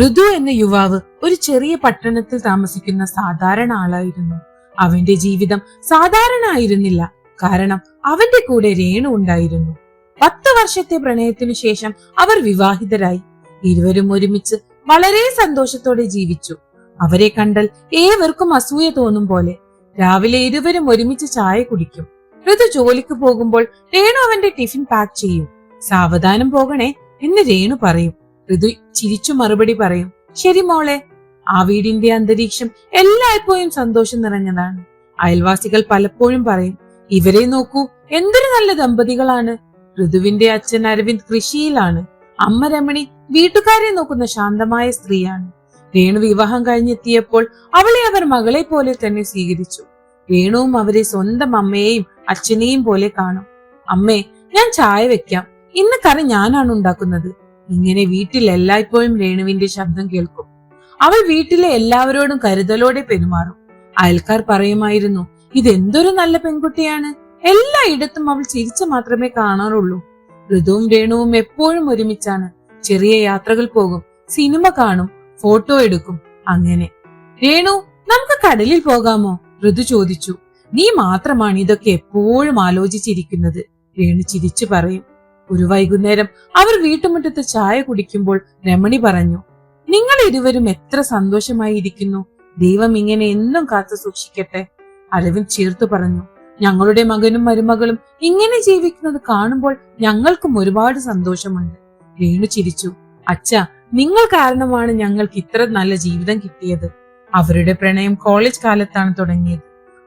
ഋതു എന്ന യുവാവ് ഒരു ചെറിയ പട്ടണത്തിൽ താമസിക്കുന്ന സാധാരണ ആളായിരുന്നു. അവന്റെ ജീവിതം സാധാരണ ആയിരുന്നില്ല കാരണം അവന്റെ കൂടെ രേണു ഉണ്ടായിരുന്നു. പത്ത് വർഷത്തെ പ്രണയത്തിനു ശേഷം അവർ വിവാഹിതരായി. ഇരുവരും ഒരുമിച്ച് വളരെ സന്തോഷത്തോടെ ജീവിച്ചു. അവരെ കണ്ടാൽ ഏവർക്കും അസൂയ തോന്നും പോലെ രാവിലെ ഇരുവരും ഒരുമിച്ച് ചായ കുടിക്കും. ഋതു ജോലിക്ക് പോകുമ്പോൾ രേണു അവന്റെ ടിഫിൻ പാക്ക് ചെയ്യും. സാവധാനം പോകണേ എന്ന് രേണു പറയും. ഋതു ചിരിച്ചു മറുപടി പറയും ശരി മോളെ ആ വീടിന്റെ അന്തരീക്ഷം എല്ലായ്പ്പോഴും സന്തോഷം നിറഞ്ഞതാണ്. അയൽവാസികൾ പലപ്പോഴും പറയും ഇവരെ നോക്കൂ എന്തൊരു നല്ല ദമ്പതികളാണ്. ഋതുവിന്റെ അച്ഛൻ അരവിന്ദ് കൃഷിയിലാണ്. അമ്മ രമണി വീട്ടുകാരെ നോക്കുന്ന ശാന്തമായ സ്ത്രീയാണ്. രേണു വിവാഹം കഴിഞ്ഞെത്തിയപ്പോൾ അവളെ അവർ മകളെ പോലെ തന്നെ സ്വീകരിച്ചു. രേണുവും അവരെ സ്വന്തം അമ്മയെയും അച്ഛനെയും പോലെ കാണും. അമ്മേ ഞാൻ ചായ വെക്കാം. ഇന്ന് കറി ഞാനാണ് ഉണ്ടാക്കുന്നത്. ഇങ്ങനെ വീട്ടിൽ എല്ലായ്പ്പോഴും രേണുവിന്റെ ശബ്ദം കേൾക്കും. അവൾ വീട്ടിലെ എല്ലാവരോടും കരുതലോടെ പെരുമാറും. അയൽക്കാർ പറയുമായിരുന്നു ഇതെന്തൊരു നല്ല പെൺകുട്ടിയാണ്. എല്ലായിടത്തും അവൾ ചിരിച്ചു മാത്രമേ കാണാറുള്ളൂ. ഋതുവും രേണുവും എപ്പോഴും ഒരുമിച്ചാണ്. ചെറിയ യാത്രകൾ പോകും സിനിമ കാണും ഫോട്ടോ എടുക്കും അങ്ങനെ. രേണു നമുക്ക് കടലിൽ പോകാമോ? ഋതു ചോദിച്ചു. നീ മാത്രമാണ് ഇതൊക്കെ എപ്പോഴും ആലോചിച്ചിരിക്കുന്നത് രേണു ചിരിച്ചു പറയും. ഒരു വൈകുന്നേരം അവർ വീട്ടുമുറ്റത്ത് ചായ കുടിക്കുമ്പോൾ രമണി പറഞ്ഞു നിങ്ങൾ ഇരുവരും എത്ര സന്തോഷമായി ഇരിക്കുന്നു ദൈവം ഇങ്ങനെ എന്നും കാത്തു സൂക്ഷിക്കട്ടെ. അരവിന്ദ് ചേർത്തു പറഞ്ഞു ഞങ്ങളുടെ മകനും മരുമകളും ഇങ്ങനെ ജീവിക്കുന്നത് കാണുമ്പോൾ ഞങ്ങൾക്കും ഒരുപാട് സന്തോഷമുണ്ട്. രേണു ചിരിച്ചു അച്ഛ നിങ്ങൾ കാരണമാണ് ഞങ്ങൾക്ക് ഇത്ര നല്ല ജീവിതം കിട്ടിയത്. അവരുടെ പ്രണയം കോളേജ് കാലത്താണ് തുടങ്ങിയത്.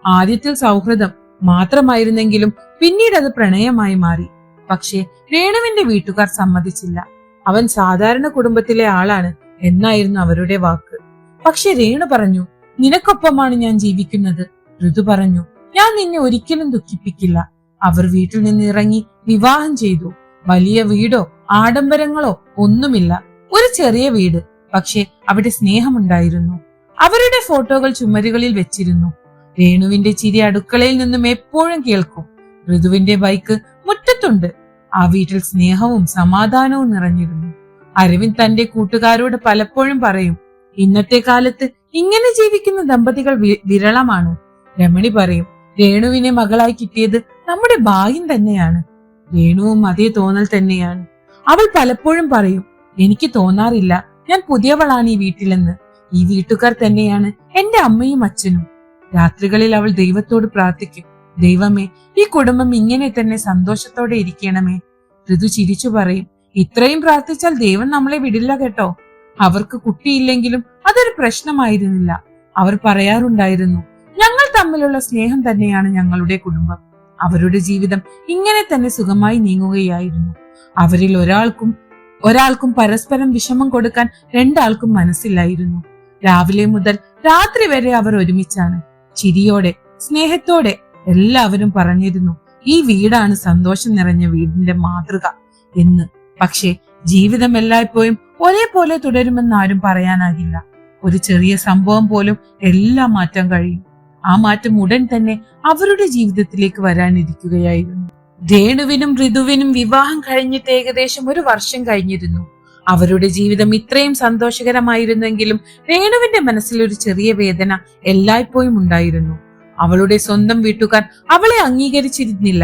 ആദ്യത്തിൽ സൗഹൃദം മാത്രമായിരുന്നെങ്കിലും പിന്നീട് അത് പ്രണയമായി മാറി. പക്ഷേ രേണുവിന്റെ വീട്ടുകാർ സമ്മതിച്ചില്ല. അവൻ സാധാരണ കുടുംബത്തിലെ ആളാണ് എന്നായിരുന്നു അവരുടെ വാക്ക്. പക്ഷെ രേണു പറഞ്ഞു നിനക്കൊപ്പമാണ് ഞാൻ ജീവിക്കുന്നത്. ഋതു പറഞ്ഞു ഞാൻ നിന്നെ ഒരിക്കലും ദുഃഖിപ്പിക്കില്ല. അവർ വീട്ടിൽ നിന്ന് ഇറങ്ങി വിവാഹം ചെയ്തു. വലിയ വീടോ ആഡംബരങ്ങളോ ഒന്നുമില്ല. ഒരു ചെറിയ വീട് പക്ഷെ അവിടെ സ്നേഹമുണ്ടായിരുന്നു. അവരുടെ ഫോട്ടോകൾ ചുമരുകളിൽ വെച്ചിരുന്നു. രേണുവിന്റെ ചിരി അടുക്കളയിൽ നിന്നും എപ്പോഴും കേൾക്കും. ഋതുവിന്റെ ബൈക്ക് മുറ്റത്തുണ്ട് ആ വീട്ടിൽ സ്നേഹവും സമാധാനവും നിറഞ്ഞിരുന്നു. അരവിന്ദ് തന്റെ കൂട്ടുകാരോട് പലപ്പോഴും പറയും ഇന്നത്തെ കാലത്ത് ഇങ്ങനെ ജീവിക്കുന്ന ദമ്പതികൾ വിരളമാണ്. രമണി പറയും രേണുവിനെ മകളായി കിട്ടിയത് നമ്മുടെ ഭാഗ്യം തന്നെയാണ്. രേണുവും അതേ തോന്നൽ തന്നെയാണ്. അവൾ പലപ്പോഴും പറയും എനിക്ക് തോന്നാറില്ല ഞാൻ പുതിയവളാണ് ഈ വീട്ടിലെന്ന്. ഈ വീട്ടുകാർ തന്നെയാണ് എന്റെ അമ്മയും അച്ഛനും. രാത്രികളിൽ അവൾ ദൈവത്തോട് പ്രാർത്ഥിക്കും ദൈവമേ ഈ കുടുംബം ഇങ്ങനെ തന്നെ സന്തോഷത്തോടെ ഇരിക്കണമേ. ഋതു ചിരിച്ചു പറയും ഇത്രയും പ്രാർത്ഥിച്ചാൽ ദൈവം നമ്മളെ വിടില്ല കേട്ടോ. അവർക്ക് കുട്ടിയില്ലെങ്കിലും അതൊരു പ്രശ്നമായിരുന്നില്ല. അവർ പറയാറുണ്ടായിരുന്നു ഞങ്ങൾ തമ്മിലുള്ള സ്നേഹം തന്നെയാണ് ഞങ്ങളുടെ കുടുംബം. അവരുടെ ജീവിതം ഇങ്ങനെ തന്നെ സുഖമായി നീങ്ങുകയായിരുന്നു. അവരിൽ ഒരാൾക്കും ഒരാൾക്കും പരസ്പരം വിഷമം കൊടുക്കാൻ രണ്ടാൾക്കും മനസ്സില്ലായിരുന്നു. രാവിലെ മുതൽ രാത്രി വരെ അവർ ഒരുമിച്ചാണ്. ചിരിയോടെ സ്നേഹത്തോടെ എല്ലാവരും പറഞ്ഞിരുന്നു ഈ വീടാണ് സന്തോഷം നിറഞ്ഞ വീടിന്റെ മാതൃക എന്ന്. പക്ഷേ ജീവിതം എല്ലായ്പ്പോഴും ഒരേപോലെ തുടരുമെന്ന് ആരും പറയാനാകില്ല. ഒരു ചെറിയ സംഭവം പോലും എല്ലാം മാറ്റാൻ കഴിയും. ആ മാറ്റം ഉടൻ തന്നെ അവരുടെ ജീവിതത്തിലേക്ക് വരാനിരിക്കുകയായിരുന്നു. രേണുവിനും ഋതുവിനും വിവാഹം കഴിഞ്ഞിട്ട് ഏകദേശം ഒരു വർഷം കഴിഞ്ഞിരുന്നു. അവരുടെ ജീവിതം ഇത്രയും സന്തോഷകരമായിരുന്നെങ്കിലും രേണുവിന്റെ മനസ്സിൽ ഒരു ചെറിയ വേദന എല്ലായ്പ്പോഴും ഉണ്ടായിരുന്നു. അവളുടെ സ്വന്തം വീട്ടുകാർ അവളെ അംഗീകരിച്ചിരുന്നില്ല.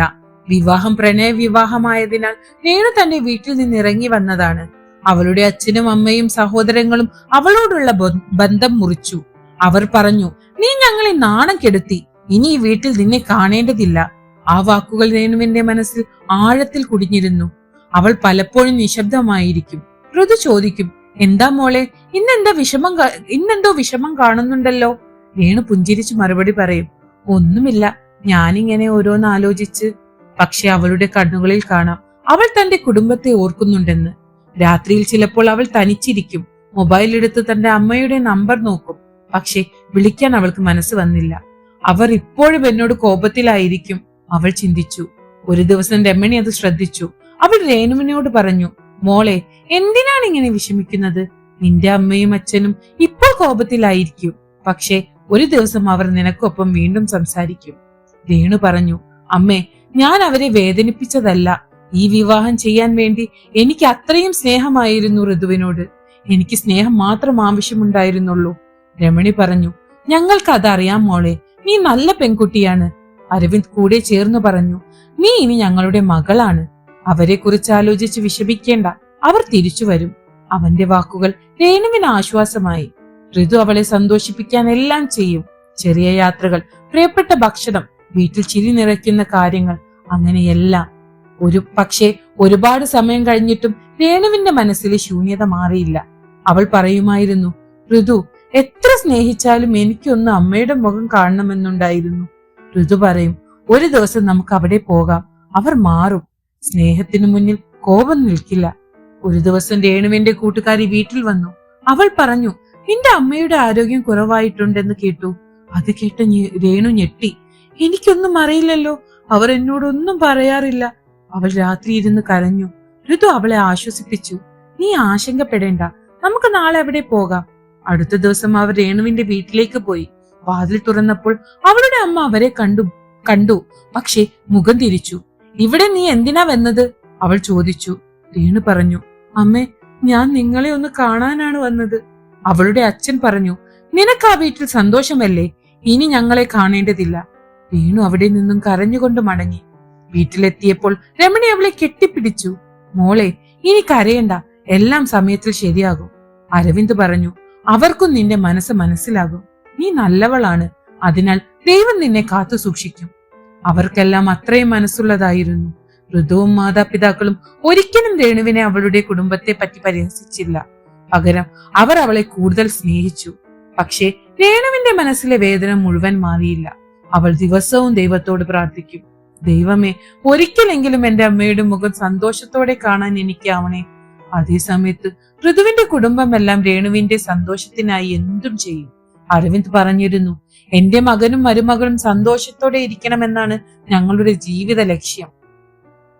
വിവാഹം പ്രണയ വിവാഹമായതിനാൽ രേണു തന്റെ വീട്ടിൽ നിന്ന് ഇറങ്ങി വന്നതാണ്. അവളുടെ അച്ഛനും അമ്മയും സഹോദരങ്ങളും അവളോടുള്ള ബന്ധം മുറിച്ചു. അവർ പറഞ്ഞു നീ ഞങ്ങളെ നാണം കെടുത്തി. ഇനി ഈ വീട്ടിൽ നിന്നെ കാണേണ്ടതില്ല. ആ വാക്കുകൾ രേണുവിന്റെ മനസ്സിൽ ആഴത്തിൽ കുടിഞ്ഞിരുന്നു. അവൾ പലപ്പോഴും നിശബ്ദമായിരിക്കും. ഋതു ചോദിക്കും എന്താ മോളെ ഇന്നെന്താ വിഷമം ഇന്നെന്തോ വിഷമം കാണുന്നുണ്ടല്ലോ? രേണു പുഞ്ചിരിച്ചു മറുപടി പറയും ഒന്നുമില്ല. ഞാനിങ്ങനെ ഓരോന്ന് ആലോചിച്ച് പക്ഷെ അവളുടെ കണ്ണുകളിൽ കാണാം. അവൾ തന്റെ കുടുംബത്തെ ഓർക്കുന്നുണ്ടെന്ന്. രാത്രിയിൽ ചിലപ്പോൾ അവൾ തനിച്ചിരിക്കും. മൊബൈൽ എടുത്ത് തന്റെ അമ്മയുടെ നമ്പർ നോക്കും. പക്ഷെ വിളിക്കാൻ അവൾക്ക് മനസ്സ് വന്നില്ല. അവർ ഇപ്പോഴും എന്നോട് കോപത്തിലായിരിക്കും. അവൾ ചിന്തിച്ചു. ഒരു ദിവസം രമണി അത് ശ്രദ്ധിച്ചു. അവൾ രേണുവിനോട് പറഞ്ഞു മോളെ എന്തിനാണ് ഇങ്ങനെ വിഷമിക്കുന്നത്? നിന്റെ അമ്മയും അച്ഛനും ഇപ്പോൾ കോപത്തിലായിരിക്കും. പക്ഷെ ഒരു ദിവസം അവർ നിനക്കൊപ്പം വീണ്ടും സംസാരിക്കും. രേണു പറഞ്ഞു അമ്മേ ഞാൻ അവരെ വേദനിപ്പിച്ചതല്ല. ഈ വിവാഹം ചെയ്യാൻ വേണ്ടി എനിക്ക് അത്രയും സ്നേഹമായിരുന്നു ഋതുവിനോട്. എനിക്ക് സ്നേഹം മാത്രം ആവശ്യമുണ്ടായിരുന്നുള്ളൂ. രമണി പറഞ്ഞു ഞങ്ങൾക്ക് അതറിയാം മോളെ നീ നല്ല പെൺകുട്ടിയാണ്. അരവിന്ദ് കൂടെ ചേർന്ന് പറഞ്ഞു നീ ഇനി ഞങ്ങളുടെ മകളാണ്. അവരെ കുറിച്ച് ആലോചിച്ച് വിഷമിക്കേണ്ട. അവർ തിരിച്ചു വരും അവന്റെ വാക്കുകൾ രേണുവിന് ആശ്വാസമായി. ഋതു അവളെ സന്തോഷിപ്പിക്കാൻ എല്ലാം ചെയ്യും. ചെറിയ യാത്രകൾ പ്രിയപ്പെട്ട ഭക്ഷണം വീട്ടിൽ ചിരി നിറയ്ക്കുന്ന കാര്യങ്ങൾ അങ്ങനെയെല്ലാം. ഒരു പക്ഷേ ഒരുപാട് സമയം കഴിഞ്ഞിട്ടും രേണുവിന്റെ മനസ്സിൽ ശൂന്യത മാറിയില്ല. അവൾ പറയുമായിരുന്നു ഋതു എത്ര സ്നേഹിച്ചാലും എനിക്കൊന്ന് അമ്മയുടെ മുഖം കാണണമെന്നുണ്ടായിരുന്നു. ഋതു പറയും ഒരു ദിവസം നമുക്ക് അവിടെ പോകാം. അവർ മാറും. സ്നേഹത്തിനു മുന്നിൽ കോപം നിൽക്കില്ല. ഒരു ദിവസം രേണുവിന്റെ കൂട്ടുകാരി വീട്ടിൽ വന്നു. അവൾ പറഞ്ഞു നിന്റെ അമ്മയുടെ ആരോഗ്യം കുറവായിട്ടുണ്ടെന്ന് കേട്ടു. അത് കേട്ട് രേണു ഞെട്ടി. എനിക്കൊന്നും അറിയില്ലല്ലോ. അവർ എന്നോടൊന്നും പറയാറില്ല. അവൾ രാത്രി ഇരുന്ന് കരഞ്ഞു. ഋതു അവളെ ആശ്വസിപ്പിച്ചു. നീ ആശങ്കപ്പെടേണ്ട. നമുക്ക് നാളെ അവിടെ പോകാം. അടുത്ത ദിവസം അവർ രേണുവിന്റെ വീട്ടിലേക്ക് പോയി. വാതിൽ തുറന്നപ്പോൾ അവളുടെ അമ്മ അവരെ കണ്ടു കണ്ടു. പക്ഷേ മുഖം തിരിച്ചു. ഇവിടെ നീ എന്തിനാ വന്നത്? അവൾ ചോദിച്ചു. രേണു പറഞ്ഞു. അമ്മേ ഞാൻ നിങ്ങളെ ഒന്ന് കാണാനാണ് വന്നത്. അവളുടെ അച്ഛൻ പറഞ്ഞു നിനക്ക് ആ വീട്ടിൽ സന്തോഷമല്ലേ? ഇനി ഞങ്ങളെ കാണേണ്ടതില്ല. വീണു അവിടെ നിന്നും കരഞ്ഞുകൊണ്ട് മടങ്ങി. വീട്ടിലെത്തിയപ്പോൾ രമണി അവളെ കെട്ടിപ്പിടിച്ചു. മോളെ ഇനി കരയണ്ട. എല്ലാം സമയത്തിൽ ശരിയാകും. അരവിന്ദ് പറഞ്ഞു അവർക്കും നിന്റെ മനസ്സ് മനസ്സിലാകും. നീ നല്ലവളാണ്. അതിനാൽ ദൈവം നിന്നെ കാത്തു സൂക്ഷിക്കും. അവർക്കെല്ലാം അത്രയും മനസ്സുള്ളതായിരുന്നു. ഋതുവും മാതാപിതാക്കളും ഒരിക്കലും രേണുവിനെ അവളുടെ കുടുംബത്തെ പറ്റി പരിഹസിച്ചില്ല. പകരം അവർ അവളെ കൂടുതൽ സ്നേഹിച്ചു. പക്ഷേ രേണുവിന്റെ മനസ്സിലെ വേദന മുഴുവൻ മാറിയില്ല. അവൾ ദിവസവും ദൈവത്തോട് പ്രാർത്ഥിക്കും. ദൈവമേ ഒരിക്കലെങ്കിലും എന്റെ അമ്മയുടെ മുഖം സന്തോഷത്തോടെ കാണാൻ എനിക്കാവണേ. അതേ സമയത്ത് ഋതുവിന്റെ കുടുംബമെല്ലാം രേണുവിന്റെ സന്തോഷത്തിനായി എന്തും ചെയ്യും. അരവിന്ദ് പറഞ്ഞിരുന്നു എന്റെ മകനും മരുമകളും സന്തോഷത്തോടെ ഇരിക്കണമെന്നാണ് ഞങ്ങളുടെ ജീവിത ലക്ഷ്യം.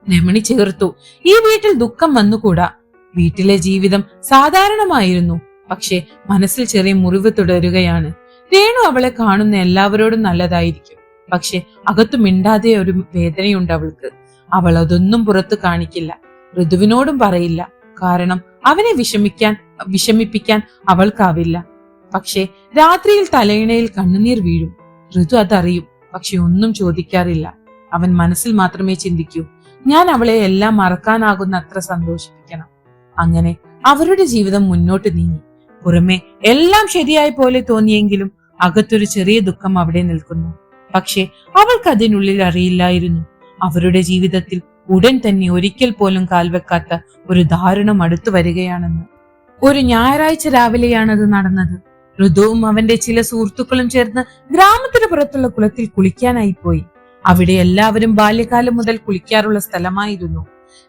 രമണി ചേർത്തു ഈ വീട്ടിൽ ദുഃഖം വന്നുകൂടാ? വീട്ടിലെ ജീവിതം സാധാരണമായിരുന്നു. പക്ഷെ മനസ്സിൽ ചെറിയ മുറിവ് തുടരുകയാണ്. രേണു അവളെ കാണുന്ന എല്ലാവരോടും നല്ലതായിരിക്കും. പക്ഷെ അകത്തു മിണ്ടാതെ ഒരു വേദനയുണ്ട് അവൾക്ക്. അവൾ അതൊന്നും പുറത്തു കാണിക്കില്ല. ഋതുവിനോടും പറയില്ല. കാരണം അവനെ വിഷമിക്കാൻ വിഷമിപ്പിക്കാൻ അവൾക്കാവില്ല. പക്ഷെ രാത്രിയിൽ തലയിണയിൽ കണ്ണുനീർ വീഴും. ഋതു അതറിയും. പക്ഷെ ഒന്നും ചോദിക്കാറില്ല. അവൻ മനസ്സിൽ മാത്രമേ ചിന്തിക്കൂ. ഞാൻ അവളെ എല്ലാം മറക്കാനാകുന്ന അത്ര സന്തോഷിപ്പിക്കണം. അങ്ങനെ അവരുടെ ജീവിതം മുന്നോട്ട് നീങ്ങി. പുറമെ എല്ലാം ശരിയായ പോലെ തോന്നിയെങ്കിലും അകത്തൊരു ചെറിയ ദുഃഖം അവിടെ നിൽക്കുന്നു. പക്ഷെ അവൾക്ക് അതിനുള്ളിൽ അറിയില്ലായിരുന്നു. അവരുടെ ജീവിതത്തിൽ ഉടൻ തന്നെ ഒരിക്കൽ പോലും കാൽവെക്കാത്ത ഒരു ദാരുണം അടുത്തു വരികയാണെന്ന്. ഒരു ഞായറാഴ്ച രാവിലെയാണത് നടന്നത്. ഋതുവും അവന്റെ ചില സുഹൃത്തുക്കളും ചേർന്ന് ഗ്രാമത്തിന് പുറത്തുള്ള കുളത്തിൽ കുളിക്കാനായി പോയി. അവിടെ എല്ലാവരും ബാല്യകാലം മുതൽ കുളിക്കാറുള്ള സ്ഥലമായിരുന്നു.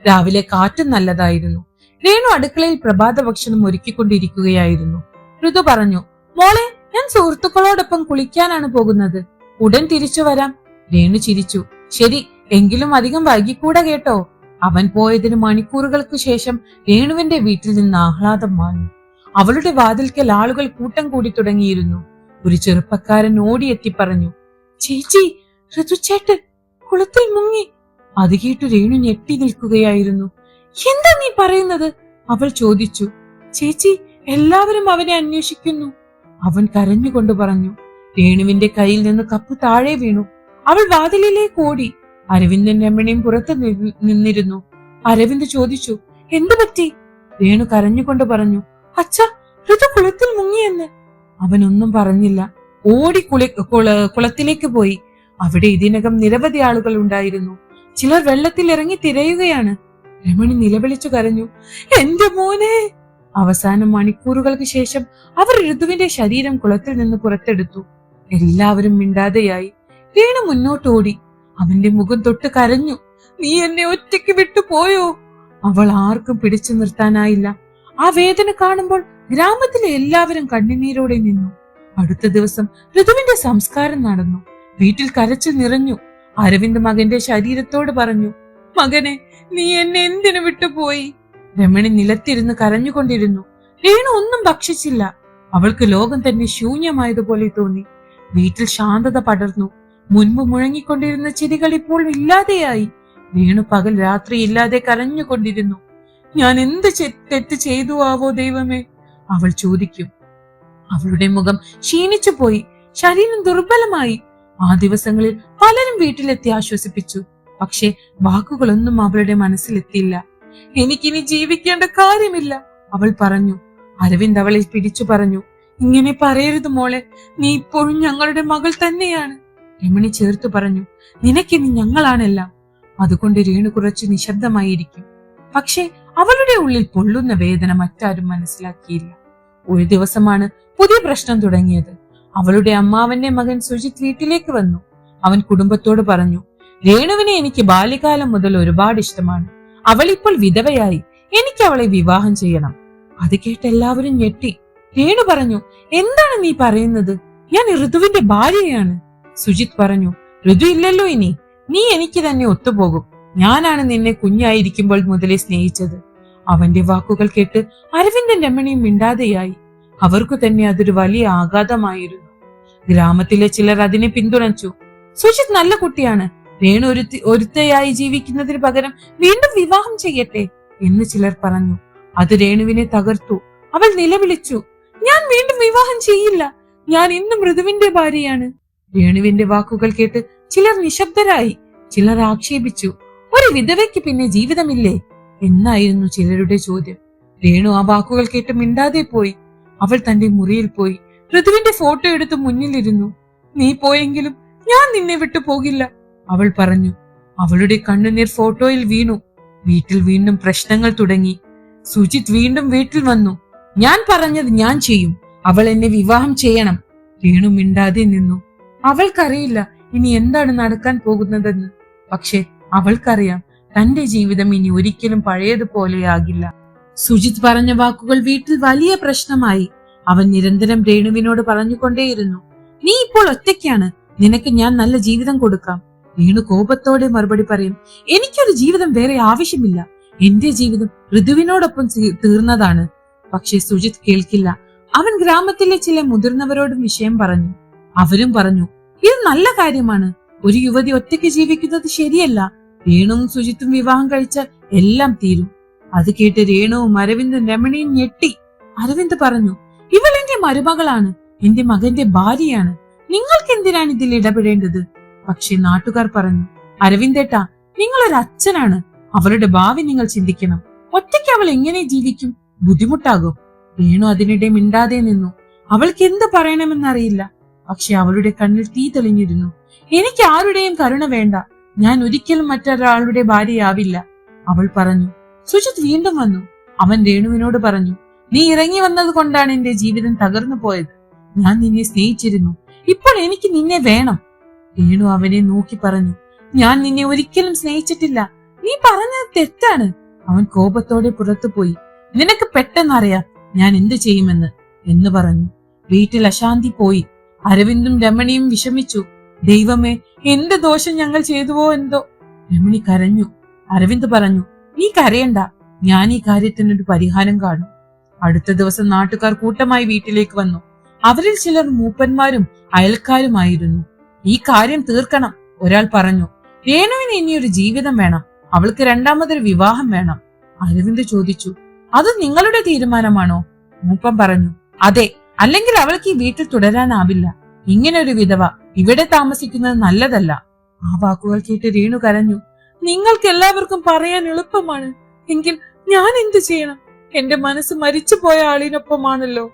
രാവിലെ കാറ്റും നല്ലതായിരുന്നു. രേണു അടുക്കളയിൽ പ്രഭാത ഭക്ഷണം ഒരുക്കിക്കൊണ്ടിരിക്കുകയായിരുന്നു. ഋതു പറഞ്ഞു മോളെ ഞാൻ സുഹൃത്തുക്കളോടൊപ്പം കുളിക്കാനാണ് പോകുന്നത്. ഉടൻ തിരിച്ചു വരാം. രേണു ചിരിച്ചു. ശരി എങ്കിലും അധികം വൈകിക്കൂടെ കേട്ടോ? അവൻ പോയതിന് മണിക്കൂറുകൾക്ക് ശേഷം രേണുവിന്റെ വീട്ടിൽ നിന്ന് ആഹ്ലാദം വാങ്ങി അവളുടെ വാതിൽക്കൽ ആളുകൾ കൂട്ടം കൂടി തുടങ്ങിയിരുന്നു. ഒരു ചെറുപ്പക്കാരൻ ഓടിയെത്തി പറഞ്ഞു ചേച്ചി ഋതുചേട്ടൻ കുളത്തിൽ മുങ്ങി. അത് കേട്ടു രേണു ഞെട്ടി നിൽക്കുകയായിരുന്നു. എന്താ നീ പറയുന്നത്? അവൾ ചോദിച്ചു. ചേച്ചി എല്ലാവരും അവനെ അന്വേഷിക്കുന്നു. അവൻ കരഞ്ഞുകൊണ്ട് പറഞ്ഞു. രേണുവിന്റെ കയ്യിൽ നിന്ന് കപ്പ് താഴെ വീണു. അവൾ വാതിലിലേക്ക് ഓടി. അരവിന്ദൻ രമണിയും പുറത്ത് നിന്നിരുന്നു. അരവിന്ദ് ചോദിച്ചു എന്തു പറ്റി? രേണു കരഞ്ഞുകൊണ്ട് പറഞ്ഞു അച്ഛ ഋതു കുളത്തിൽ മുങ്ങിയെന്ന്. അവനൊന്നും പറഞ്ഞില്ല. ഓടി കുളി കുള- കുളത്തിലേക്ക് പോയി. അവിടെ ഇതിനകം നിരവധി ആളുകൾ ഉണ്ടായിരുന്നു. ചിലർ വെള്ളത്തിൽ ഇറങ്ങി തിരയുകയാണ്. രമണി നിലവിളിച്ചു കരഞ്ഞു. എന്റെ മോനെ! അവസാന മണിക്കൂറുകൾക്ക് ശേഷം അവർ ഋതുവിന്റെ ശരീരം കുളത്തിൽ നിന്ന് പുറത്തെടുത്തു. എല്ലാവരും മിണ്ടാതെയായി. രേണു മുന്നോട്ട് ഓടി അവന്റെ മുഖം തൊട്ട് കരഞ്ഞു. നീ എന്നെ ഒറ്റയ്ക്ക് വിട്ടു പോയോ അവൾ ആർക്കും പിടിച്ചു നിർത്താനായില്ല. ആ വേദന കാണുമ്പോൾ ഗ്രാമത്തിലെ എല്ലാവരും കണ്ണുനീരോടെ നിന്നു. അടുത്ത ദിവസം ഋതുവിന്റെ സംസ്കാരം നടന്നു. വീട്ടിൽ കരച്ചിൽ നിറഞ്ഞു. അരവിന്ദ് മകന്റെ ശരീരത്തോട് പറഞ്ഞു മകനെ നീ എന്നെ എന്തിനു വിട്ടുപോയി? രമണി നിലത്തിരുന്ന് കരഞ്ഞുകൊണ്ടിരുന്നു. രേണു ഒന്നും ഭക്ഷിച്ചില്ല. അവൾക്ക് ലോകം തന്നെ ശൂന്യമായതുപോലെ തോന്നി. വീട്ടിൽ ശാന്തത പടർന്നു. മുൻപ് മുഴങ്ങിക്കൊണ്ടിരുന്ന ചെടികൾ ഇപ്പോൾ ഇല്ലാതെയായി. രേണു പകൽ രാത്രി ഇല്ലാതെ കരഞ്ഞുകൊണ്ടിരുന്നു. ഞാൻ എന്ത് തെറ്റ് ചെയ്തു ആവോ ദൈവമേ? അവൾ ചോദിക്കും. അവളുടെ മുഖം ക്ഷീണിച്ചു പോയി ശരീരം ദുർബലമായി. ആ ദിവസങ്ങളിൽ പലരും വീട്ടിലെത്തി ആശ്വസിപ്പിച്ചു. പക്ഷെ വാക്കുകളൊന്നും അവളുടെ മനസ്സിലെത്തിയില്ല. എനിക്കിനി ജീവിക്കേണ്ട കാര്യമില്ല അവൾ പറഞ്ഞു. അരവിന്ദ് അവളെ പിടിച്ചു പറഞ്ഞു. ഇങ്ങനെ പറയരുത് മോളെ നീ ഇപ്പോഴും ഞങ്ങളുടെ മകൾ തന്നെയാണ്. രമണി ചേർത്തു പറഞ്ഞു. നിനക്കിനി ഞങ്ങളാണെല്ലാം. അതുകൊണ്ട് രേണു കുറച്ച് നിശബ്ദമായിരിക്കും. പക്ഷെ അവളുടെ ഉള്ളിൽ പൊള്ളുന്ന വേദന മറ്റാരും മനസ്സിലാക്കിയില്ല. ഒരു ദിവസമാണ് പുതിയ പ്രശ്നം തുടങ്ങിയത്. അവളുടെ അമ്മാവന്റെ മകൻ സുജിത് വീട്ടിലേക്ക് വന്നു. അവൻ കുടുംബത്തോട് പറഞ്ഞു രേണുവിനെ എനിക്ക് ബാല്യകാലം മുതൽ ഒരുപാട് ഇഷ്ടമാണ്. അവൾ ഇപ്പോൾ വിധവയായി. എനിക്ക് അവളെ വിവാഹം ചെയ്യണം. അത് കേട്ട് എല്ലാവരും ഞെട്ടി. രേണു പറഞ്ഞു എന്താണ് നീ പറയുന്നത്? ഞാൻ ഋതുവിന്റെ ഭാര്യയാണ്. സുജിത് പറഞ്ഞു ഋതു ഇല്ലല്ലോ ഇനി. നീ എനിക്ക് തന്നെ ഒത്തുപോകും. ഞാനാണ് നിന്നെ കുഞ്ഞായിരിക്കുമ്പോൾ മുതലേ സ്നേഹിച്ചത്. അവന്റെ വാക്കുകൾ കേട്ട് അരവിന്ദൻ രമണിയും മിണ്ടാതെയായി. അവർക്കു തന്നെ അതൊരു വലിയ ആഘാതമായിരുന്നു. ഗ്രാമത്തിലെ ചിലർ അതിനെ പിന്തുണച്ചു. സുജിത് നല്ല കുട്ടിയാണ്. രേണു ഒരുത്തി ഒരുത്തയായി ജീവിക്കുന്നതിന് പകരം വീണ്ടും വിവാഹം ചെയ്യട്ടെ എന്ന് ചിലർ പറഞ്ഞു. അത് രേണുവിനെ തകർത്തു. അവൾ നിലവിളിച്ചു. ഞാൻ വീണ്ടും വിവാഹം ചെയ്യില്ല. ഞാൻ ഇന്നും മൃദുവിന്റെ ഭാര്യയാണ്. രേണുവിന്റെ വാക്കുകൾ കേട്ട് ചിലർ നിശബ്ദരായി. ചിലർ ആക്ഷേപിച്ചു. ഒരു വിധവയ്ക്ക് പിന്നെ ജീവിതമില്ലേ? എന്നായിരുന്നു ചിലരുടെ ചോദ്യം. രേണു ആ വാക്കുകൾ കേട്ട് മിണ്ടാതെ പോയി. അവൾ തന്റെ മുറിയിൽ പോയി. ഋതുവിന്റെ ഫോട്ടോ എടുത്ത് മുന്നിലിരുന്നു. നീ പോയെങ്കിലും ഞാൻ നിന്നെ വിട്ടു പോകില്ല. അവൾ പറഞ്ഞു അവളുടെ കണ്ണുനീർ ഫോട്ടോയിൽ വീണു. വീട്ടിൽ വീണ്ടും പ്രശ്നങ്ങൾ തുടങ്ങി. സുജിത് വീണ്ടും വീട്ടിൽ വന്നു. ഞാൻ പറഞ്ഞത് ഞാൻ ചെയ്യും. അവൾ എന്നെ വിവാഹം ചെയ്യണം. രേണു മിണ്ടാതെ നിന്നു. അവൾക്കറിയില്ല. ഇനി എന്താണ് നടക്കാൻ പോകുന്നതെന്ന്. പക്ഷെ അവൾക്കറിയാം. തന്റെ ജീവിതം ഇനി ഒരിക്കലും പഴയതുപോലെയാകില്ല. സുജിത് പറഞ്ഞ വാക്കുകൾ വീട്ടിൽ വലിയ പ്രശ്നമായി. അവൻ നിരന്തരം രേണുവിനോട് പറഞ്ഞുകൊണ്ടേയിരുന്നു. നീ ഇപ്പോൾ ഒറ്റയ്ക്കാണ്. നിനക്ക് ഞാൻ നല്ല ജീവിതം കൊടുക്കാം. രേണു കോപത്തോടെ മറുപടി പറയും എനിക്കൊരു ജീവിതം വേറെ ആവശ്യമില്ല. എന്റെ ജീവിതം ഋതുവിനോടൊപ്പം തീർന്നതാണ്. പക്ഷെ സുജിത് കേൾക്കില്ല. അവൻ ഗ്രാമത്തിലെ ചില മുതിർന്നവരോടും വിഷയം പറഞ്ഞു. അവരും പറഞ്ഞു ഇത് നല്ല കാര്യമാണ്. ഒരു യുവതി ഒറ്റയ്ക്ക് ജീവിക്കുന്നത് ശരിയല്ല. രേണുവും സുജിത്തും വിവാഹം കഴിച്ച എല്ലാം തീരും. അത് കേട്ട് രേണുവും അരവിന്ദും രമണിയും ഞെട്ടി. അരവിന്ദ് പറഞ്ഞു ഇവൾ എന്റെ മരുമകളാണ്. എന്റെ മകന്റെ ഭാര്യയാണ്. നിങ്ങൾക്ക് എന്തിനാണ് ഇതിൽ ഇടപെടേണ്ടത്? പക്ഷെ നാട്ടുകാർ പറഞ്ഞു അരവിന്ദേട്ട നിങ്ങളൊരു അച്ഛനാണ് അവളുടെ ഭാവി നിങ്ങൾ ചിന്തിക്കണം. ഒറ്റയ്ക്ക് അവൾ എങ്ങനെ ജീവിക്കും? ബുദ്ധിമുട്ടാകും? വേണു അതിനിടെ മിണ്ടാതെ നിന്നു. അവൾക്ക് എന്ത് പറയണമെന്നറിയില്ല. പക്ഷെ അവളുടെ കണ്ണിൽ തീ തെളിഞ്ഞിരുന്നു. എനിക്ക് ആരുടെയും കരുണ വേണ്ട. ഞാൻ ഒരിക്കലും മറ്റൊരാളുടെ ഭാര്യയാവില്ല. അവൾ പറഞ്ഞു. സുജിത് വീണ്ടും വന്നു. അവൻ രേണുവിനോട് പറഞ്ഞു നീ ഇറങ്ങി വന്നത് കൊണ്ടാണ് എന്റെ ജീവിതം തകർന്നു പോയത്. ഞാൻ നിന്നെ സ്നേഹിച്ചിരുന്നു. ഇപ്പോൾ എനിക്ക് നിന്നെ വേണം. രേണു അവനെ നോക്കി പറഞ്ഞു ഞാൻ നിന്നെ ഒരിക്കലും സ്നേഹിച്ചിട്ടില്ല. നീ പറഞ്ഞത് തെറ്റാണ്. അവൻ കോപത്തോടെ പുറത്തു പോയി നിനക്ക് പെട്ടെന്നറിയാം ഞാൻ എന്ത് ചെയ്യുമെന്ന് എന്ന് പറഞ്ഞു. വീട്ടിൽ അശാന്തി പോയി അരവിന്ദും രമണിയും വിഷമിച്ചു ദൈവമേ എന്ത് ദോഷം ഞങ്ങൾ ചെയ്തുവോ എന്തോ? രമണി കരഞ്ഞു. അരവിന്ദ് പറഞ്ഞു നീ കരയണ്ട ഞാൻ ഈ കാര്യത്തിനൊരു പരിഹാരം കാണും. അടുത്ത ദിവസം നാട്ടുകാർ കൂട്ടമായി വീട്ടിലേക്ക് വന്നു. അവരിൽ ചിലർ മൂപ്പന്മാരും അയൽക്കാരുമായിരുന്നു. ഈ കാര്യം തീർക്കണം. ഒരാൾ പറഞ്ഞു രേണുവിന് ഇനിയൊരു ജീവിതം വേണം. അവൾക്ക് രണ്ടാമതൊരു വിവാഹം വേണം. അരവിന്ദ് ചോദിച്ചു അത് നിങ്ങളുടെ തീരുമാനമാണോ? മൂപ്പം പറഞ്ഞു അതെ അല്ലെങ്കിൽ അവൾക്ക് ഈ വീട്ടിൽ തുടരാനാവില്ല. ഇങ്ങനെ ഒരു വിധവ ഇവിടെ താമസിക്കുന്നത് നല്ലതല്ല. ആ വാക്കുകൾ കേട്ട് രേണു കരഞ്ഞു നിങ്ങൾക്ക് എല്ലാവർക്കും പറയാൻ എളുപ്പമാണ്. എങ്കിൽ ഞാൻ എന്ത് ചെയ്യണം? എന്റെ മനസ്സ് മരിച്ചുപോയ ആളിനൊപ്പമാണല്ലോ.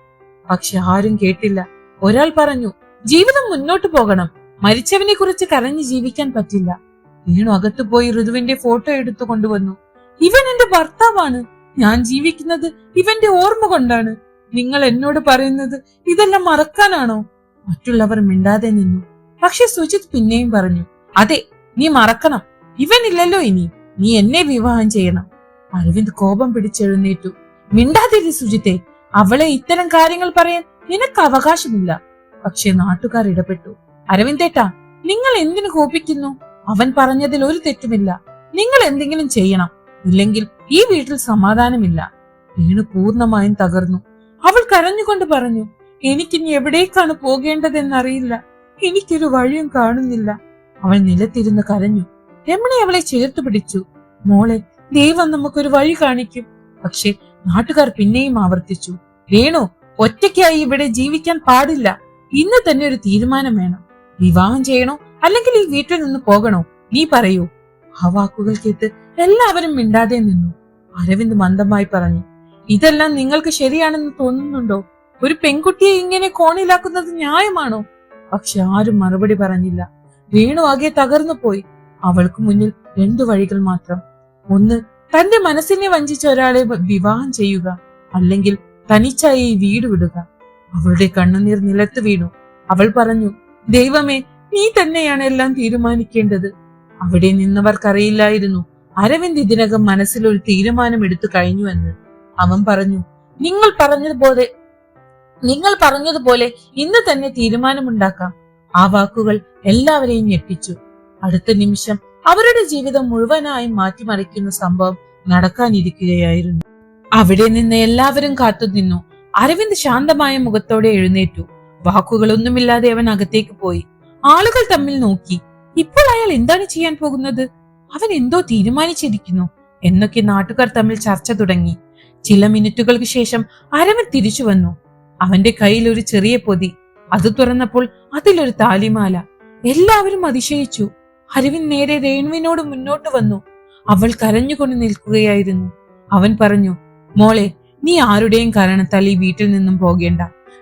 പക്ഷെ ആരും കേട്ടില്ല. ഒരാൾ പറഞ്ഞു ജീവിതം മുന്നോട്ട് പോകണം. മരിച്ചവനെ കുറിച്ച് കരഞ്ഞു ജീവിക്കാൻ പറ്റില്ല. വീണു അകത്തു പോയി ഋതുവിന്റെ ഫോട്ടോ എടുത്തു കൊണ്ടുവന്നു. ഇവൻ എന്റെ ഭർത്താവാണ്. ഞാൻ ജീവിക്കുന്നത് ഇവന്റെ ഓർമ്മ കൊണ്ടാണ്. നിങ്ങൾ എന്നോട് പറയുന്നത് ഇതെല്ലാം മറക്കാനാണോ? മറ്റുള്ളവർ മിണ്ടാതെ നിന്നു. പക്ഷെ സുജിത് പിന്നെയും പറഞ്ഞു അതെ നീ മറക്കണം. ഇവനില്ലല്ലോ ഇനി. നീ എന്നെ വിവാഹം ചെയ്യണം. അരവിന്ദ് കോപം പിടിച്ചെഴുന്നേറ്റു. മിണ്ടാതിരി സുജിത്തെ. അവളെ ഇത്തരം കാര്യങ്ങൾ പറയാൻ നിനക്ക് അവകാശമില്ല. പക്ഷെ നാട്ടുകാർ ഇടപെട്ടു. അരവിന്ദേട്ടാ നിങ്ങൾ എന്തിനു കോപിക്കുന്നു? അവൻ പറഞ്ഞതിൽ ഒരു തെറ്റുമില്ല. നിങ്ങൾ എന്തെങ്കിലും ചെയ്യണം. ഇല്ലെങ്കിൽ ഈ വീട്ടിൽ സമാധാനമില്ല. വീണു പൂർണമായും തകർന്നു. അവൾ കരഞ്ഞുകൊണ്ട് പറഞ്ഞു എനിക്കിനി എവിടേക്കാണ് പോകേണ്ടതെന്നറിയില്ല. എനിക്കൊരു വഴിയും കാണുന്നില്ല. അവൾ നിലത്തിരുന്ന് കരഞ്ഞു. രമണി അവളെ ചേർത്ത് പിടിച്ചു. മോളെ ദൈവം നമുക്കൊരു വഴി കാണിക്കും. പക്ഷെ നാട്ടുകാർ പിന്നെയും ആവർത്തിച്ചു. രേണു ഒറ്റയ്ക്കായി ഇവിടെ ജീവിക്കാൻ പാടില്ല. ഇന്ന് തന്നെ ഒരു തീരുമാനം വേണം. വിവാഹം ചെയ്യണോ? അല്ലെങ്കിൽ ഈ വീട്ടിൽ നിന്ന് പോകണോ? നീ പറയൂ. ആ വാക്കുകൾ കേട്ട് എല്ലാവരും മിണ്ടാതെ നിന്നു. അരവിന്ദ് മന്ദമായി പറഞ്ഞു ഇതെല്ലാം നിങ്ങൾക്ക് ശരിയാണെന്ന് തോന്നുന്നുണ്ടോ? ഒരു പെൺകുട്ടിയെ ഇങ്ങനെ കോണിലാക്കുന്നത് ന്യായമാണോ? പക്ഷെ ആരും മറുപടി പറഞ്ഞില്ല. വീണു ആകെ തകർന്നു പോയി. അവൾക്ക് മുന്നിൽ രണ്ടു വഴികൾ മാത്രം. ഒന്ന് തന്റെ മനസ്സിനെ വഞ്ചിച്ച ഒരാളെ വിവാഹം ചെയ്യുക. അല്ലെങ്കിൽ തനിച്ചായി വീട് വിടുക. അവളുടെ കണ്ണുനീർ നിലത്ത് വീണു. അവൾ പറഞ്ഞു ദൈവമേ നീ തന്നെയാണ് എല്ലാം തീരുമാനിക്കേണ്ടത്. അവിടെ നിന്നവർക്കറിയില്ലായിരുന്നു. അരവിന്ദ് ഇതിനകം മനസ്സിൽ ഒരു തീരുമാനം എടുത്തു കഴിഞ്ഞുവെന്ന് അവൻ പറഞ്ഞു നിങ്ങൾ പറഞ്ഞതുപോലെ നിങ്ങൾ പറഞ്ഞതുപോലെ ഇന്ന് തന്നെ തീരുമാനമുണ്ടാക്കാം. ആ വാക്കുകൾ എല്ലാവരെയും ഞെട്ടിച്ചു. അടുത്ത നിമിഷം അവരുടെ ജീവിതം മുഴുവനായും മാറ്റിമറിക്കുന്ന സംഭവം നടക്കാനിരിക്കുകയായിരുന്നു. അവിടെ നിന്ന് എല്ലാവരും കാത്തുനിന്നു. അരവിന്ദ് ശാന്തമായ മുഖത്തോടെ എഴുന്നേറ്റു. വാക്കുകളൊന്നുമില്ലാതെ അവൻ അകത്തേക്ക് പോയി. ആളുകൾ തമ്മിൽ നോക്കി. ഇപ്പോൾ അയാൾ എന്താണ് ചെയ്യാൻ പോകുന്നത്? അവൻ എന്തോ തീരുമാനിച്ചിരിക്കുന്നു എന്നൊക്കെ നാട്ടുകാർ തമ്മിൽ ചർച്ച തുടങ്ങി. ചില മിനിറ്റുകൾക്ക് ശേഷം അരവൻ തിരിച്ചു വന്നു. അവന്റെ കയ്യിൽ ഒരു ചെറിയ പൊതി. അത് തുറന്നപ്പോൾ അതിലൊരു താലിമാല. എല്ലാവരും അതിശയിച്ചു. അരവിന്ദ് നേരെ രേണുവിനോട് മുന്നോട്ട് വന്നു. അവൾ കരഞ്ഞുകൊണ്ട് നിൽക്കുകയായിരുന്നു. അവൻ പറഞ്ഞു മോളെ നീ ആരുടെയും കാരണത്താൽ ഈ വീട്ടിൽ നിന്നും പോകേണ്ട.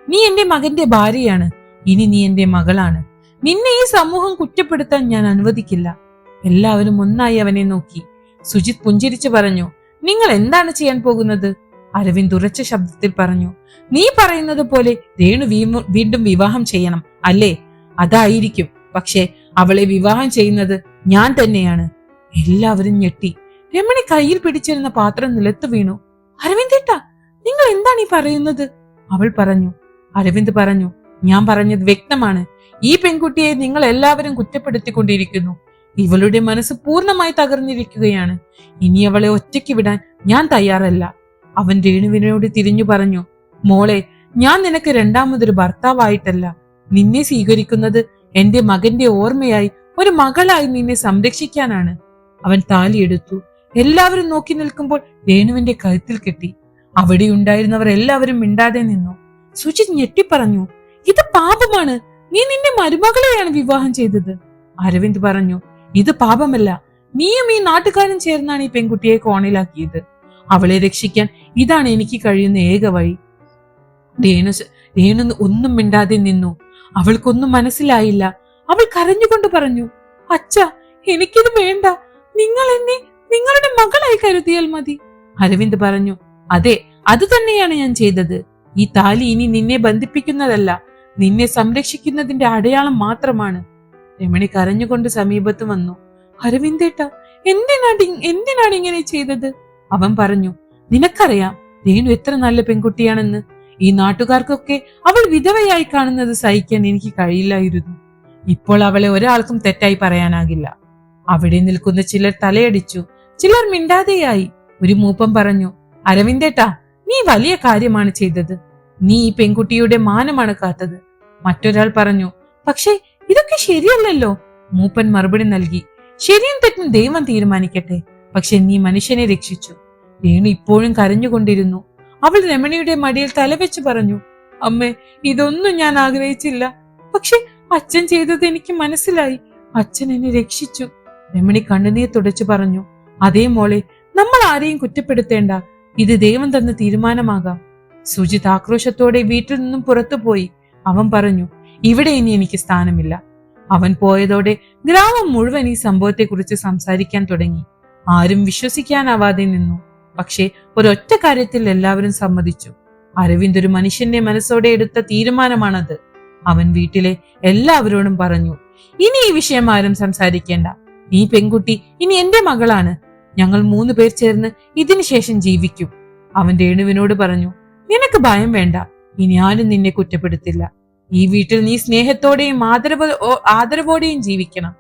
നീ എന്റെ മകന്റെ ഭാര്യയാണ്. ഇനി നീ എന്റെ മകളാണ്. നിന്നെ ഈ സമൂഹം കുറ്റപ്പെടുത്താൻ ഞാൻ അനുവദിക്കില്ല. എല്ലാവരും ഒന്നായി അവനെ നോക്കി. സുജിത് പുഞ്ചിരിച്ചു പറഞ്ഞു നിങ്ങൾ എന്താണ് ചെയ്യാൻ പോകുന്നത്? അരവിന്ദ് ഉറച്ച ശബ്ദത്തിൽ പറഞ്ഞു നീ പറയുന്നത് പോലെ രേണു വീണ്ടും വിവാഹം ചെയ്യണം അല്ലേ? അതായിരിക്കും. പക്ഷേ അവളെ വിവാഹം ചെയ്യുന്നത് ഞാൻ തന്നെയാണ്. എല്ലാവരും ഞെട്ടി. രമണി കയ്യിൽ പിടിച്ചിരുന്ന പാത്രം നിലത്ത് വീണു. അരവിന്ദേട്ടാ നിങ്ങൾ എന്താണ് ഈ പറയുന്നത്? അവൾ പറഞ്ഞു അരവിന്ദ് പറഞ്ഞു ഞാൻ പറഞ്ഞത് വ്യക്തമാണ്. ഈ പെൺകുട്ടിയെ നിങ്ങൾ എല്ലാവരും കുറ്റപ്പെടുത്തിക്കൊണ്ടിരിക്കുന്നു. ഇവളുടെ മനസ്സ് പൂർണമായി തകർന്നിരിക്കുകയാണ്. ഇനി അവളെ ഒറ്റയ്ക്ക് വിടാൻ ഞാൻ തയ്യാറല്ല. അവൻ രേണുവിനോട് തിരിഞ്ഞു പറഞ്ഞു മോളെ ഞാൻ നിനക്ക് രണ്ടാമതൊരു ഭർത്താവായിട്ടല്ല. നിന്നെ സ്വീകരിക്കുന്നത് എന്റെ മകന്റെ ഓർമ്മയായി ഒരു മകളായി നിന്നെ സംരക്ഷിക്കാനാണ്. അവൻ താലിയെടുത്തു. എല്ലാവരും നോക്കി നിൽക്കുമ്പോൾ രേണുവിന്റെ കഴുത്തിൽ കെട്ടി. അവിടെ ഉണ്ടായിരുന്നവർ എല്ലാവരും മിണ്ടാതെ നിന്നു. സുജിത് ഞെട്ടിപ്പറഞ്ഞു ഇത് പാപമാണ്. നീ നിന്റെ മരുമകളെയാണ് വിവാഹം ചെയ്തത്. അരവിന്ദ് പറഞ്ഞു ഇത് പാപമല്ല. നീയും ഈ നാട്ടുകാരും ചേർന്നാണ് ഈ പെൺകുട്ടിയെ കോണിലാക്കിയത് അവളെ രക്ഷിക്കാൻ ഇതാണ് എനിക്ക് കഴിയുന്ന ഏക വഴി. രേണു രേണു ഒന്നും മിണ്ടാതെ നിന്നു. അവൾക്കൊന്നും മനസ്സിലായില്ല. അവൾ കരഞ്ഞുകൊണ്ട് പറഞ്ഞു അച്ഛ എനിക്കിത് വേണ്ട. നിങ്ങൾ എന്നെ നിങ്ങളുടെ മകളായി കരുതിയാൽ മതി. അരവിന്ദ് പറഞ്ഞു അതെ അത് തന്നെയാണ് ഞാൻ ചെയ്തത്. ഈ താലി ഇനി നിന്നെ ബന്ധിപ്പിക്കുന്നതല്ല നിന്നെ സംരക്ഷിക്കുന്നതിന്റെ അടയാളം മാത്രമാണ്. രമണി കരഞ്ഞുകൊണ്ട് സമീപത്ത് വന്നു. അരവിന്ദേട്ട എന്തിനാണ് എന്തിനാണ് ഇങ്ങനെ ചെയ്തത്? അവൻ പറഞ്ഞു. നിനക്കറിയാം രേണു എത്ര നല്ല പെൺകുട്ടിയാണെന്ന്. ഈ നാട്ടുകാർക്കൊക്കെ അവൾ വിധവയായി കാണുന്നത് സഹിക്കാൻ എനിക്ക് കഴിയില്ലായിരുന്നു. ഇപ്പോൾ അവളെ ഒരാൾക്കും തെറ്റായി പറയാനാകില്ല. അവിടെ നിൽക്കുന്ന ചിലർ തലയടിച്ചു. ചിലർ മിണ്ടാതെയായി. ഒരു മൂപ്പം പറഞ്ഞു. അരവിന്ദേട്ടാ നീ വലിയ കാര്യമാണ് ചെയ്തത്. നീ ഈ പെൺകുട്ടിയുടെ മാനമാണ് കാത്തത്. മറ്റൊരാൾ പറഞ്ഞു പക്ഷേ ഇതൊക്കെ ശരിയല്ലല്ലോ. മൂപ്പൻ മറുപടി നൽകി ശരിയും തെറ്റും ദൈവം തീരുമാനിക്കട്ടെ. പക്ഷെ നീ മനുഷ്യനെ രക്ഷിച്ചു. രേണു ഇപ്പോഴും കരഞ്ഞുകൊണ്ടിരുന്നു. അവൾ രമണിയുടെ മടിയിൽ തലവെച്ച് പറഞ്ഞു അമ്മേ ഇതൊന്നും ഞാൻ ആഗ്രഹിച്ചില്ല. പക്ഷെ അച്ഛൻ ചെയ്തത് എനിക്ക് മനസ്സിലായി. അച്ഛൻ എന്നെ രക്ഷിച്ചു. രമണി കണ്ണുനീർ തുടച്ചു പറഞ്ഞു അതേ മോളെ നമ്മൾ ആരെയും കുറ്റപ്പെടുത്തേണ്ട. ഇത് ദൈവം തന്ന തീരുമാനമാകാം. സുജിത് ആക്രോശത്തോടെ വീട്ടിൽ നിന്നും പുറത്തുപോയി. അവൻ പറഞ്ഞു ഇവിടെ ഇനി എനിക്ക് സ്ഥാനമില്ല. അവൻ പോയതോടെ ഗ്രാമം മുഴുവൻ ഈ സംഭവത്തെക്കുറിച്ച് സംസാരിക്കാൻ തുടങ്ങി. ആരും വിശ്വസിക്കാനാവാതെ നിന്നു. പക്ഷേ ഒരൊറ്റ കാര്യത്തിൽ എല്ലാവരും സമ്മതിച്ചു. അരവിന്ദ് ഒരു മനുഷ്യന്റെ മനസ്സോടെ എടുത്ത തീരുമാനമാണത്. അവൻ വീട്ടിലെ എല്ലാവരോടും പറഞ്ഞു ഇനി ഈ വിഷയം ആരും സംസാരിക്കേണ്ട. ഈ പെൺകുട്ടി ഇനി എന്റെ മകളാണ്. ഞങ്ങൾ മൂന്ന് പേർ ചേർന്ന് ഇതിനു ശേഷം ജീവിക്കും. അവൻ രേണുവിനോട് പറഞ്ഞു നിനക്ക് ഭയം വേണ്ട. ഇനി ആരും നിന്നെ കുറ്റപ്പെടുത്തില്ല. ഈ വീട്ടിൽ നീ സ്നേഹത്തോടെയും ആദരവ് ആദരവോടെയും ജീവിക്കണം.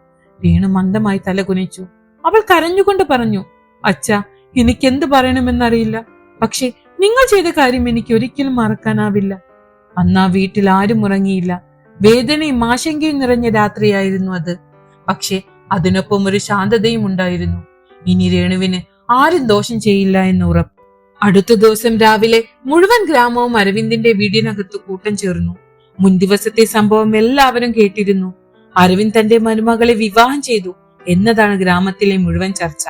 രേണു മന്ദമായി തല കുനിച്ചു അവൾ കരഞ്ഞുകൊണ്ട് പറഞ്ഞു അച്ഛ എനിക്ക് എന്ത് പറയണമെന്നറിയില്ല. പക്ഷെ നിങ്ങൾ ചെയ്ത കാര്യം എനിക്ക് ഒരിക്കലും മറക്കാനാവില്ല. അന്ന് ആ വീട്ടിൽ ആരും ഉറങ്ങിയില്ല. വേദനയും ആശങ്കയും നിറഞ്ഞ രാത്രിയായിരുന്നു അത്. പക്ഷെ അതിനൊപ്പം ഒരു ശാന്തതയും ഉണ്ടായിരുന്നു. ഇനി രേണുവിന് ആരും ദോഷം ചെയ്യില്ല എന്ന് ഉറപ്പ്. അടുത്ത ദിവസം രാവിലെ മുഴുവൻ ഗ്രാമവും അരവിന്ദിന്റെ വീടിനകത്ത് കൂട്ടം ചേർന്നു. മുൻ ദിവസത്തെ സംഭവം എല്ലാവരും കേട്ടിരുന്നു. അരവിന്ദ് തന്റെ മരുമകളെ വിവാഹം ചെയ്തു എന്നതാണ് ഗ്രാമത്തിലെ മുഴുവൻ ചർച്ച.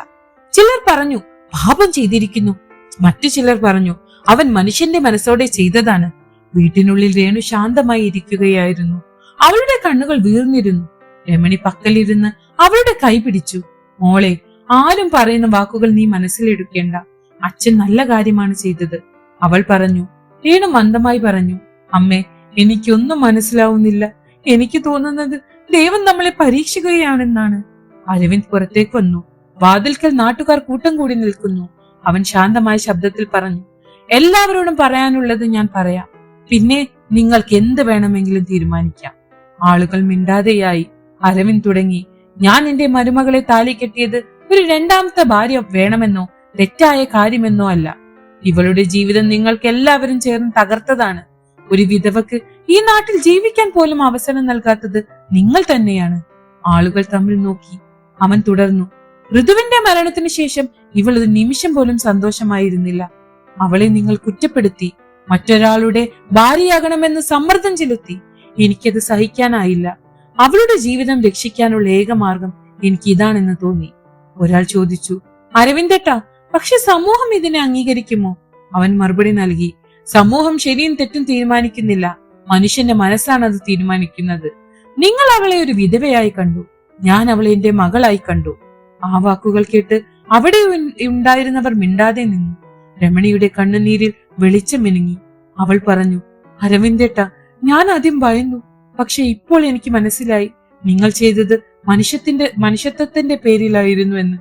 ചിലർ പറഞ്ഞു പാപം ചെയ്തിരിക്കുന്നു. മറ്റു ചിലർ പറഞ്ഞു അവൻ മനുഷ്യന്റെ മനസ്സോടെ ചെയ്തതാണ്. വീട്ടിനുള്ളിൽ രേണു ശാന്തമായി ഇരിക്കുകയായിരുന്നു. അവളുടെ കണ്ണുകൾ വീർന്നിരുന്നു. രമണി പക്കലിരുന്ന് അവളുടെ കൈ പിടിച്ചു. മോളെ ആരും പറയുന്ന വാക്കുകൾ നീ മനസ്സിലെടുക്കേണ്ട അച്ഛൻ നല്ല കാര്യമാണ് ചെയ്തത്. അവൾ പറഞ്ഞു രേണു മന്ദമായി പറഞ്ഞു. അമ്മേ എനിക്കൊന്നും മനസ്സിലാവുന്നില്ല. എനിക്ക് തോന്നുന്നത് ദൈവം നമ്മളെ പരീക്ഷിക്കുകയാണെന്നാണ്. അരവിന്ദ് പുറത്തേക്ക് വന്നു. വാതിൽക്കൽ നാട്ടുകാർ കൂട്ടം കൂടി നിൽക്കുന്നു. അവൻ ശാന്തമായ ശബ്ദത്തിൽ പറഞ്ഞു എല്ലാവരോടും പറയാനുള്ളത് ഞാൻ പറയാം. പിന്നെ നിങ്ങൾക്ക് എന്ത് വേണമെങ്കിലും തീരുമാനിക്കാം. ആളുകൾ മിണ്ടാതെയായി. അരവിന്ദ് തുടങ്ങി ഞാൻ എന്റെ മരുമകളെ താലി കെട്ടിയത് ഒരു രണ്ടാമത്തെ ഭാര്യ വേണമെന്നോ തെറ്റായ കാര്യമെന്നോ അല്ല. ഇവളുടെ ജീവിതം നിങ്ങൾക്ക് എല്ലാവരും ചേർന്ന് തകർത്തതാണ്. ഒരു വിധവക്ക് ഈ നാട്ടിൽ ജീവിക്കാൻ പോലും അവസരം നൽകാത്തത് നിങ്ങൾ തന്നെയാണ്. ആളുകൾ തമ്മിൽ നോക്കി അവൻ തുടർന്നു. ഋതുവിന്റെ മരണത്തിന് ശേഷം ഇവൾ ഒരു നിമിഷം പോലും സന്തോഷമായിരുന്നില്ല. അവളെ നിങ്ങൾ കുറ്റപ്പെടുത്തി മറ്റൊരാളുടെ ഭാര്യയാകണമെന്ന് സമ്മർദ്ദം ചെലുത്തി. എനിക്കത് സഹിക്കാനായില്ല. അവളുടെ ജീവിതം രക്ഷിക്കാനുള്ള ഏക മാർഗം എനിക്ക് ഇതാണെന്ന് തോന്നി. ഒരാൾ ചോദിച്ചു അരവിന്ദേട്ടാ പക്ഷെ സമൂഹം ഇതിനെ അംഗീകരിക്കുമോ? അവൻ മറുപടി നൽകി സമൂഹം ശരിയും തെറ്റും തീരുമാനിക്കുന്നില്ല. മനുഷ്യന്റെ മനസ്സാണ് അത് തീരുമാനിക്കുന്നത്. നിങ്ങൾ അവളെ ഒരു വിധവയായി കണ്ടു. ഞാൻ അവളെ എന്റെ മകളായി കണ്ടു. ആ വാക്കുകൾ കേട്ട് അവിടെ ഉണ്ടായിരുന്നവർ മിണ്ടാതെ നിന്നു. രമണിയുടെ കണ്ണുനീരിൽ വെളിച്ചം മിനുങ്ങി അവൾ പറഞ്ഞു അരവിന്ദേട്ട ഞാൻ ആദ്യം ഭയന്നു. പക്ഷെ ഇപ്പോൾ എനിക്ക് മനസ്സിലായി. നിങ്ങൾ ചെയ്തത് മനുഷ്യത്തിന്റെ മനുഷ്യത്വത്തിന്റെ പേരിലായിരുന്നു എന്ന്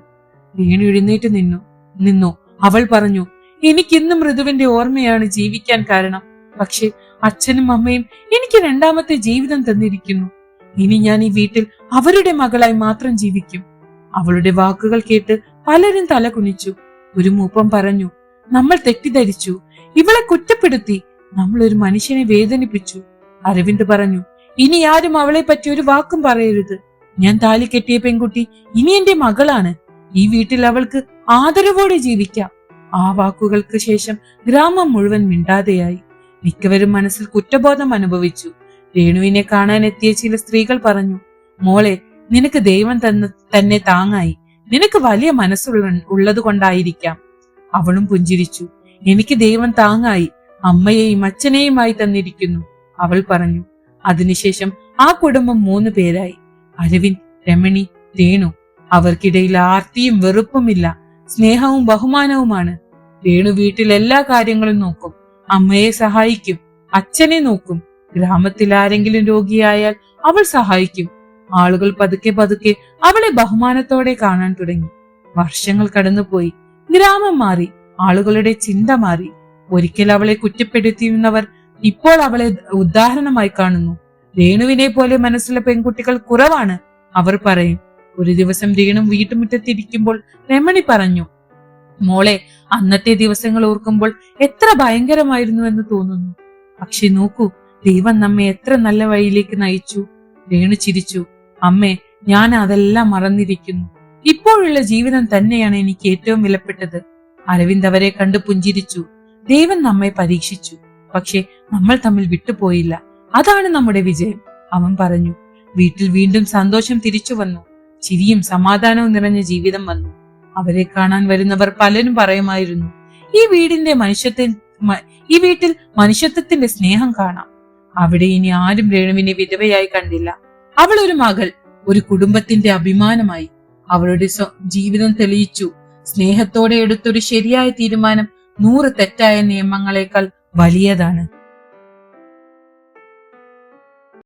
വീണു എഴുന്നേറ്റ് നിന്നു. നിന്നു. അവൾ പറഞ്ഞു എനിക്കിന്നും മൃദുവിന്റെ ഓർമ്മയാണ് ജീവിക്കാൻ കാരണം. പക്ഷെ അച്ഛനും അമ്മയും എനിക്ക് രണ്ടാമത്തെ ജീവിതം തന്നിരിക്കുന്നു. ഇനി ഞാൻ ഈ വീട്ടിൽ അവരുടെ മകളായി മാത്രം ജീവിക്കും. അവളുടെ വാക്കുകൾ കേട്ട് പലരും തല കുനിച്ചു. ഒരു മൂപ്പം പറഞ്ഞു നമ്മൾ തെറ്റിദ്ധരിച്ചു. ഇവളെ കുറ്റപ്പെടുത്തി. നമ്മൾ ഒരു മനുഷ്യനെ വേദനിപ്പിച്ചു. അരവിന്ദ് പറഞ്ഞു ഇനി ആരും അവളെ പറ്റി ഒരു വാക്കും പറയരുത്. ഞാൻ താലി കെട്ടിയ പെൺകുട്ടി ഇനി എന്റെ മകളാണ്. ഈ വീട്ടിൽ അവൾക്ക് ആദരവോടെ ജീവിക്കാം. ആ വാക്കുകൾക്ക് ശേഷം ഗ്രാമം മുഴുവൻ മിണ്ടാതെയായി. മിക്കവരും മനസ്സിൽ കുറ്റബോധം അനുഭവിച്ചു. രേണുവിനെ കാണാൻ എത്തിയ ചില സ്ത്രീകൾ പറഞ്ഞു മോളെ നിനക്ക് ദൈവം തന്ന തന്നെ താങ്ങായി. നിനക്ക് വലിയ മനസ്സുള്ള ഉള്ളത് കൊണ്ടായിരിക്കാം അവളും പുഞ്ചിരിച്ചു എനിക്ക് ദൈവം താങ്ങായി. അമ്മയെയും അച്ഛനെയുമായി തന്നിരിക്കുന്നു. അവൾ പറഞ്ഞു അതിനുശേഷം ആ കുടുംബം മൂന്ന് പേരായി. അരവിന്ദ് രമണി രേണു. അവർക്കിടയിൽ ആർത്തിയും വെറുപ്പുമില്ല. സ്നേഹവും ബഹുമാനവുമാണ്. രേണു വീട്ടിൽ എല്ലാ കാര്യങ്ങളും നോക്കും. അമ്മയെ സഹായിക്കും. അച്ഛനെ നോക്കും. ഗ്രാമത്തിൽ ആരെങ്കിലും രോഗിയായാൽ അവൾ സഹായിക്കും. ആളുകൾ പതുക്കെ പതുക്കെ അവളെ ബഹുമാനത്തോടെ കാണാൻ തുടങ്ങി. വർഷങ്ങൾ കടന്നുപോയി. ഗ്രാമം മാറി. ആളുകളുടെ ചിന്ത മാറി. ഒരിക്കൽ അവളെ കുറ്റപ്പെടുത്തിയിരുന്നവർ ഇപ്പോൾ അവളെ ഉദാഹരണമായി കാണുന്നു. രേണുവിനെ പോലെ മനസ്സുള്ള പെൺകുട്ടികൾ കുറവാണ് അവർ പറയും. ഒരു ദിവസം രേണു വീട്ടുമുറ്റത്തിരിക്കുമ്പോൾ രമണി പറഞ്ഞു മോളെ അന്നത്തെ ദിവസങ്ങൾ ഓർക്കുമ്പോൾ എത്ര ഭയങ്കരമായിരുന്നു എന്ന് തോന്നുന്നു. പക്ഷെ നോക്കൂ ദൈവം നമ്മെ എത്ര നല്ല വഴിയിലേക്ക് നയിച്ചു. രേണു ചിരിച്ചു അമ്മേ ഞാൻ അതെല്ലാം മറന്നിരിക്കുന്നു. ഇപ്പോഴുള്ള ജീവിതം തന്നെയാണ് എനിക്ക് ഏറ്റവും വിലപ്പെട്ടത്. അരവിന്ദ് അവരെ കണ്ട് പുഞ്ചിരിച്ചു ദൈവം നമ്മെ പരീക്ഷിച്ചു പക്ഷെ നമ്മൾ തമ്മിൽ വിട്ടുപോയില്ല. അതാണ് നമ്മുടെ വിജയം. അവൻ പറഞ്ഞു വീട്ടിൽ വീണ്ടും സന്തോഷം തിരിച്ചു വന്നു. ചിരിയും സമാധാനവും നിറഞ്ഞ ജീവിതം വന്നു. അവരെ കാണാൻ വരുന്നവർ പലരും പറയുമായിരുന്നു ഈ വീടിന്റെ മനുഷ്യത്വ ഈ വീട്ടിൽ മനുഷ്യത്വത്തിന്റെ സ്നേഹം കാണാം. അവിടെ ഇനി ആരും രേണുവിനെ വിധവയായി കണ്ടില്ല. അവൾ ഒരു മകൾ ഒരു കുടുംബത്തിന്റെ അഭിമാനമായി. അവളുടെ ജീവിതം തെളിയിച്ചു. സ്നേഹത്തോടെ എടുത്തൊരു ശരിയായ തീരുമാനം നൂറ് തെറ്റായ നിയമങ്ങളെക്കാൾ വലിയതാണ്.